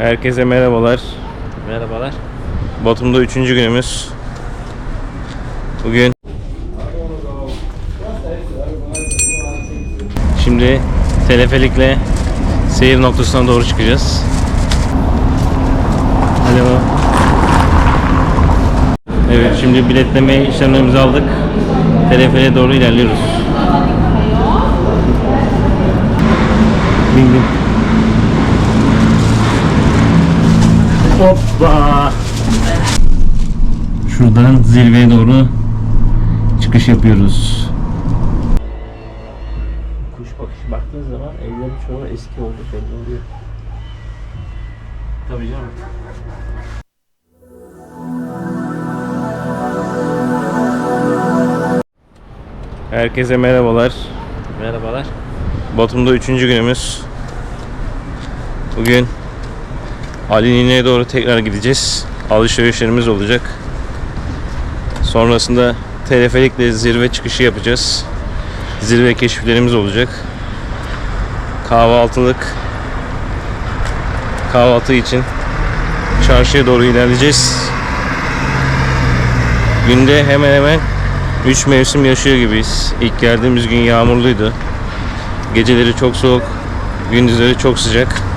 Herkese merhabalar. Merhabalar. Batum'da üçüncü günümüz. Bugün Şimdi teleferikle seyir noktasına doğru çıkacağız. Alo. Evet şimdi biletleme işlemlerimizi aldık. Teleferiğe doğru ilerliyoruz. Bindim. Hoppa. Şuradan zirveye doğru çıkış yapıyoruz. Kuş bakışı baktığın zaman evlerin çoğu eski oldu belli oluyor. Tabii canım. Herkese merhabalar. Merhabalar. Batum'da üçüncü günümüz. Bugün Ali Nine'ye doğru tekrar gideceğiz. Alışverişlerimiz olacak. Sonrasında teleferikle zirve çıkışı yapacağız. Zirve keşiflerimiz olacak. Kahvaltılık kahvaltı için çarşıya doğru ilerleyeceğiz. Günde hemen hemen 3 mevsim yaşıyor gibiyiz. İlk geldiğimiz gün yağmurluydu. Geceleri çok soğuk, gündüzleri çok sıcak.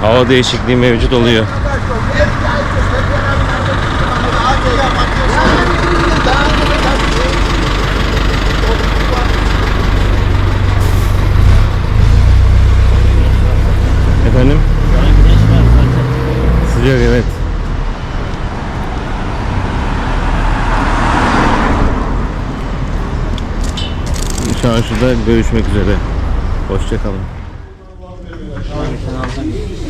Hava değişikliği mevcut oluyor. Efendim? Sıcak evet. Çarşıda görüşmek üzere. Hoşçakalın. Şundan bir tane alacak.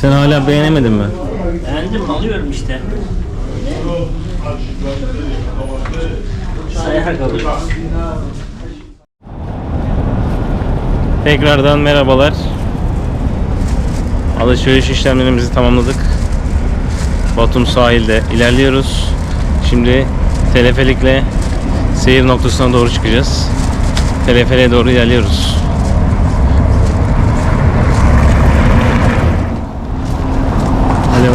Sen hala beğenemedin mi? Beğendim alıyorum işte. Tekrardan merhabalar. Alışveriş işlemlerimizi tamamladık. Batum sahilde ilerliyoruz. Şimdi teleferikle seyir noktasına doğru çıkacağız. Teleferiğe doğru ilerliyoruz. Alo.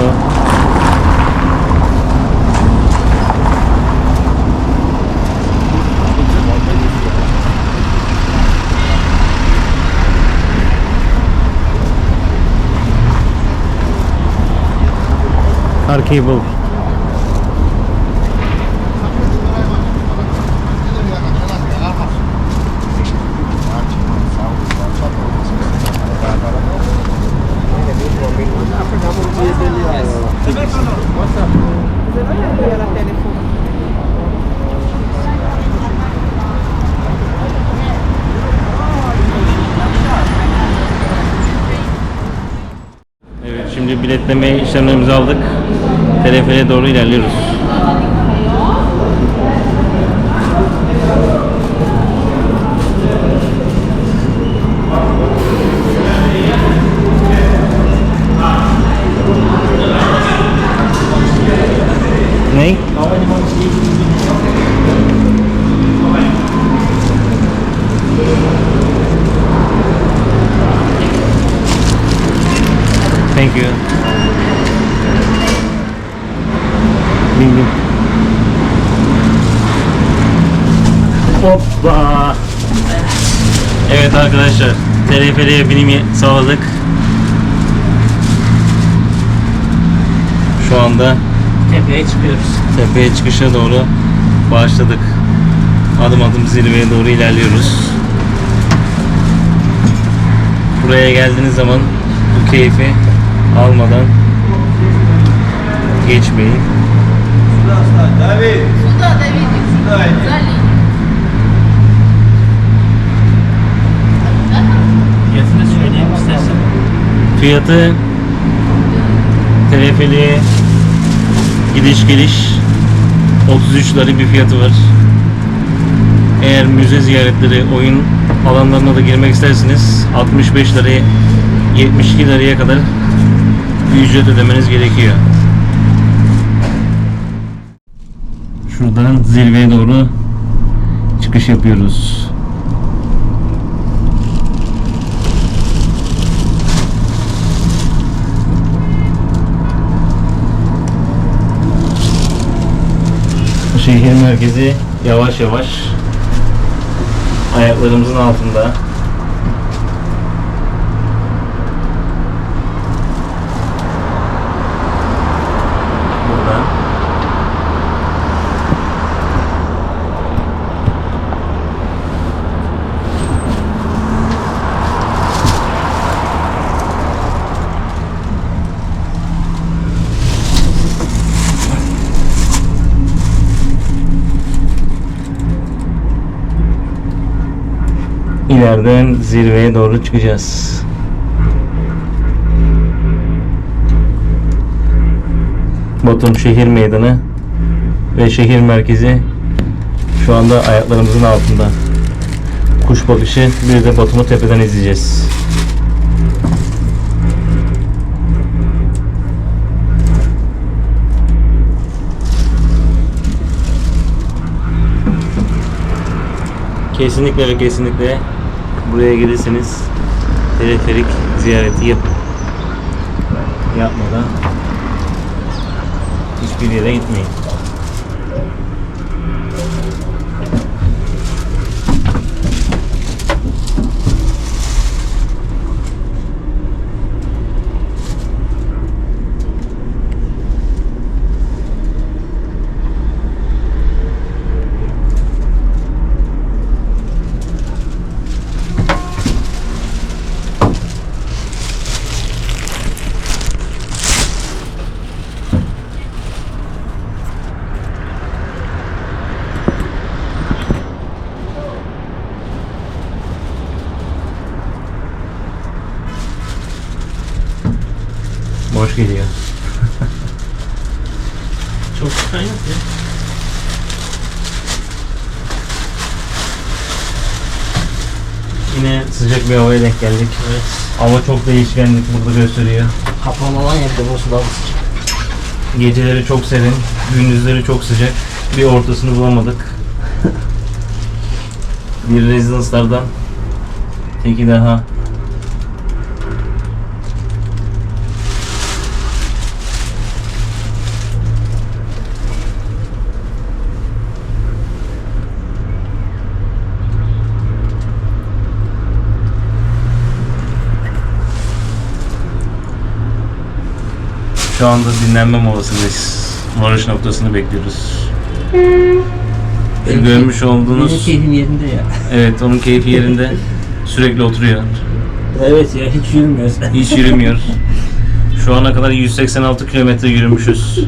Car cable. Evet şimdi biletleme işlemlerimizi aldık. Teleferiğe doğru ilerliyoruz. arkadaşlar. Teleferiğe binimi sağladık. Şu anda Tepeye çıkıyoruz. tepeye çıkışa doğru başladık. Adım adım zirveye doğru ilerliyoruz. Buraya geldiğiniz zaman bu keyfi almadan geçmeyin. David, Сюда, Давидик, сюда иди. Fiyatı telefili gidiş geliş 33 lira bir fiyatı var. Eğer müze ziyaretleri, oyun alanlarına da girmek isterseniz 65 liraya 72 liraya kadar ücret ödemeniz gerekiyor. Şuradan zirveye doğru çıkış yapıyoruz. Şehir merkezi yavaş yavaş ayaklarımızın altında. Buradan ileriden zirveye doğru çıkacağız. Batum şehir meydanı ve şehir merkezi şu anda ayaklarımızın altında. Kuş bakışı bir de Batum'u tepeden izleyeceğiz. Kesinlikle ve kesinlikle buraya gelirseniz teleferik ziyareti yapın. Yapmadan hiçbir yere gitmeyin. Boş geliyor. Çok kaynak ya. Yine sıcak bir havaya denk geldik. Evet. Ama çok değişkenlik burada gösteriyor. Yerde burası daha sıcak. Geceleri çok serin, gündüzleri çok sıcak. Bir ortasını bulamadık. bir rezidanslardan teki daha. Şu anda dinlenme molasındayız. Varış noktasını bekliyoruz. Şu görmüş Benim olduğunuz keyfim yerinde ya. evet onun keyfi yerinde sürekli oturuyor. Evet ya hiç yürümüyoruz. Hiç yürümüyor. Şu ana kadar 186 kilometre yürümüşüz.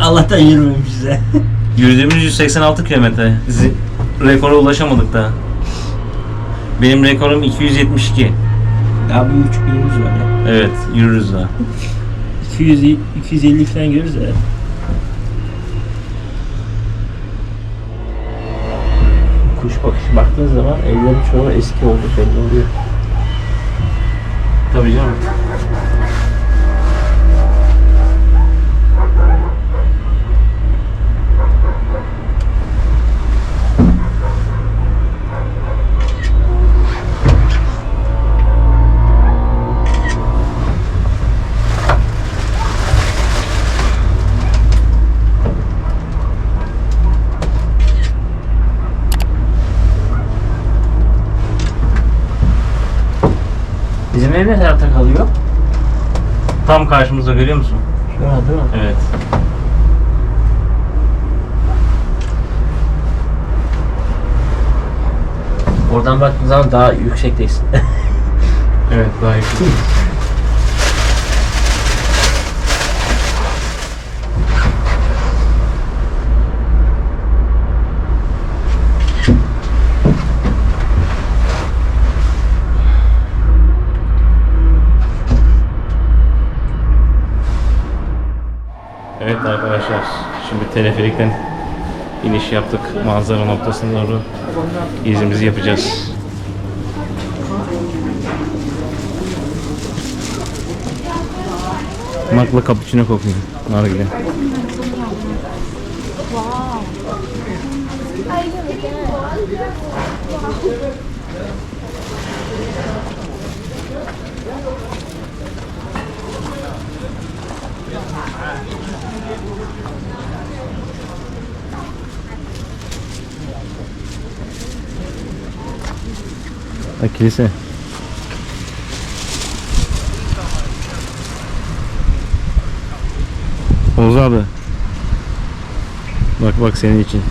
Allah'tan yürümemişiz ya. Yürüdüğümüz 186 kilometre. Zi- Rekora ulaşamadık da. Benim rekorum 272. Daha bir buçuk günümüz var ya. Evet, yürürüz daha. 200, 250 falan görürüz ya. Kuş bakışı baktığın zaman evlerin çoğu eski oldu belli oluyor. Tabii canım. Ev ne tarafta kalıyor? Tam karşımızda görüyor musun? Şu an değil mi? Evet. Oradan baktığın zaman daha yüksekteyiz. Evet, daha yüksek. Evet arkadaşlar şimdi teleferikten iniş yaptık. Manzara noktasına doğru izimizi yapacağız. Makla cappuccino kokuyor. Nargile. Ha, kilise. Oğuz abi. Bak bak senin için.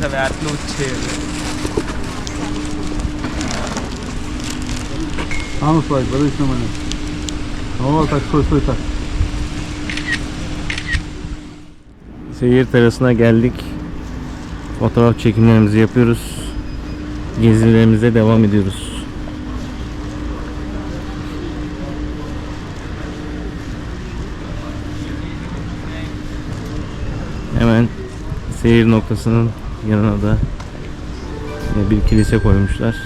Sapete l'uccello. Vamos, pai, vai deixar mano. Vamos, tak, stój, stój, tak. Seyir terasına geldik. Fotoğraf çekimlerimizi yapıyoruz. Gezilerimize devam ediyoruz. Hemen seyir noktasının yanına da bir kilise koymuşlar.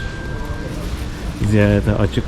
Ziyarete açık.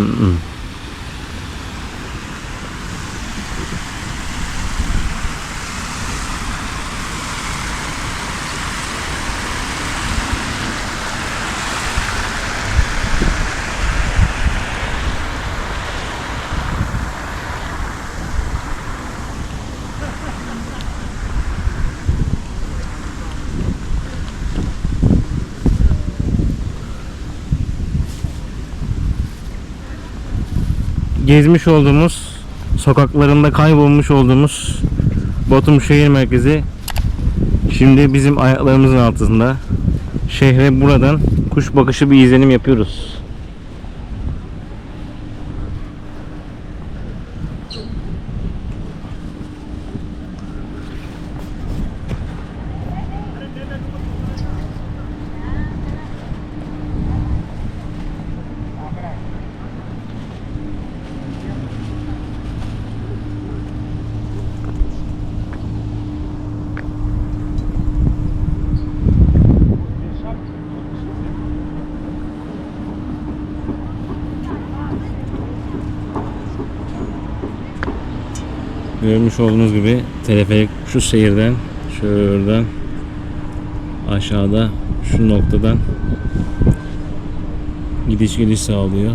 嗯嗯。Gezmiş olduğumuz, sokaklarında kaybolmuş olduğumuz Batum şehir merkezi şimdi bizim ayaklarımızın altında. Şehre buradan kuş bakışı bir izlenim yapıyoruz. Görmüş olduğunuz gibi teleferik şu seyirden şuradan aşağıda şu noktadan gidiş geliş sağlıyor.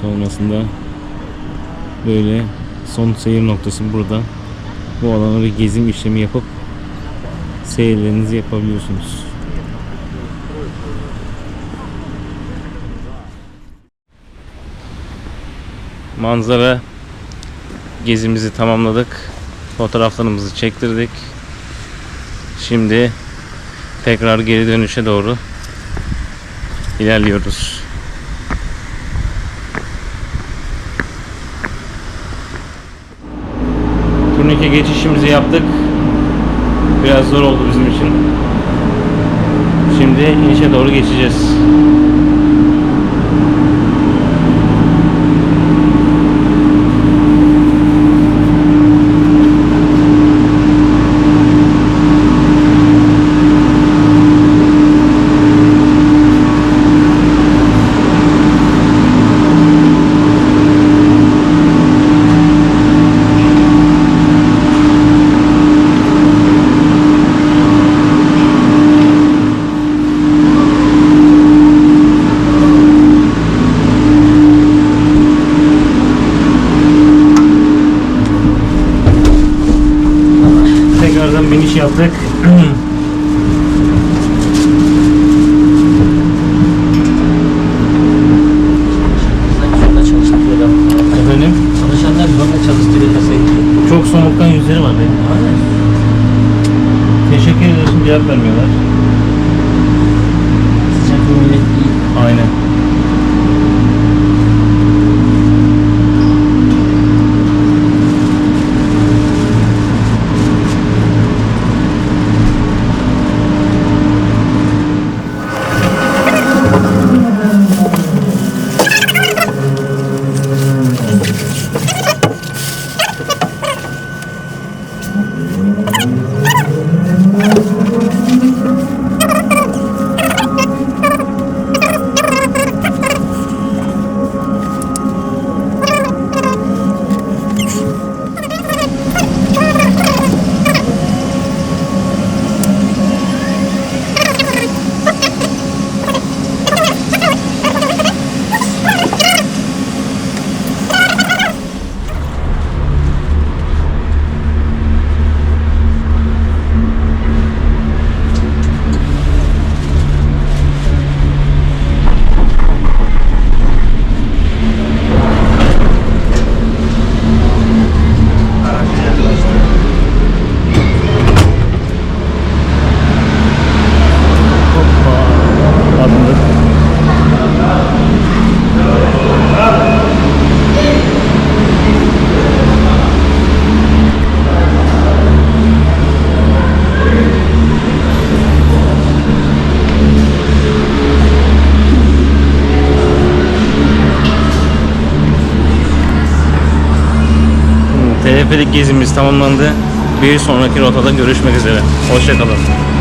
Sonrasında böyle son seyir noktası burada. Bu alana bir gezim işlemi yapıp seyirlerinizi yapabiliyorsunuz. Manzara gezimizi tamamladık. Fotoğraflarımızı çektirdik. Şimdi tekrar geri dönüşe doğru ilerliyoruz. Turnike geçişimizi yaptık. Biraz zor oldu bizim için. Şimdi inişe doğru geçeceğiz. Tekrardan biniş yaptık. Şurada çalıştırıyor adam. Efendim? Çalışanlar burada çalıştırıyor sanki. Çok somurtkan yüzleri var benim. Aynen. Teşekkür ediyorsun cevap vermiyorlar. Sıcak değil. Aynen. Teleferik gezimiz tamamlandı. Bir sonraki rotada görüşmek üzere. Hoşçakalın.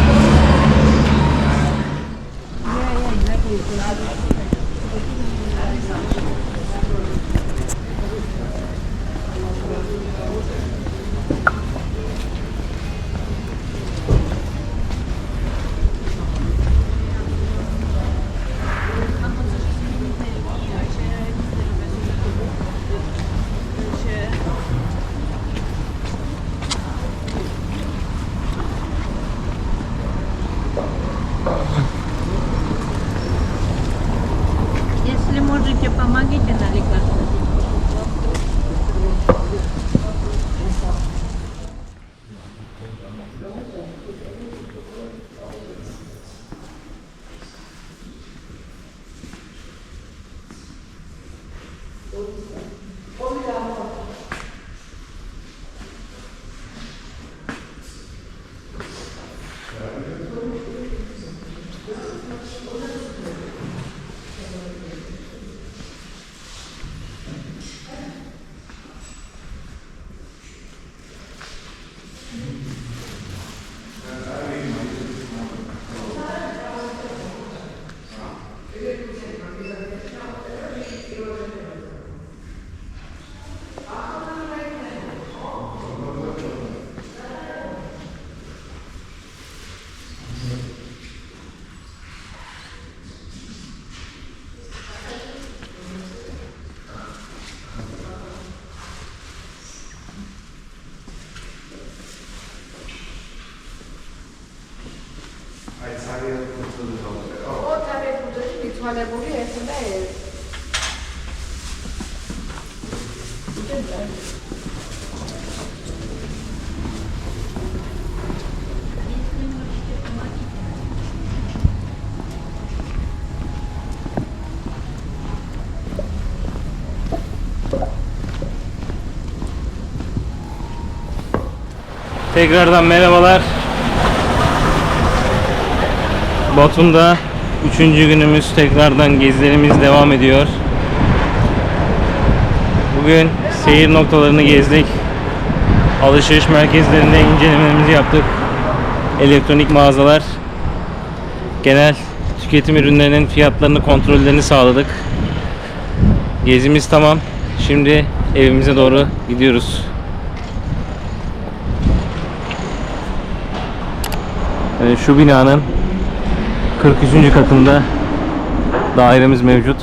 Tuvalet buraya kadar. Tekrardan merhabalar. Batum'da üçüncü günümüz tekrardan gezilerimiz devam ediyor. Bugün seyir noktalarını gezdik. Alışveriş merkezlerinde incelememizi yaptık. Elektronik mağazalar, genel tüketim ürünlerinin fiyatlarını kontrollerini sağladık. Gezimiz tamam. Şimdi evimize doğru gidiyoruz. Şu binanın 43. katında dairemiz mevcut.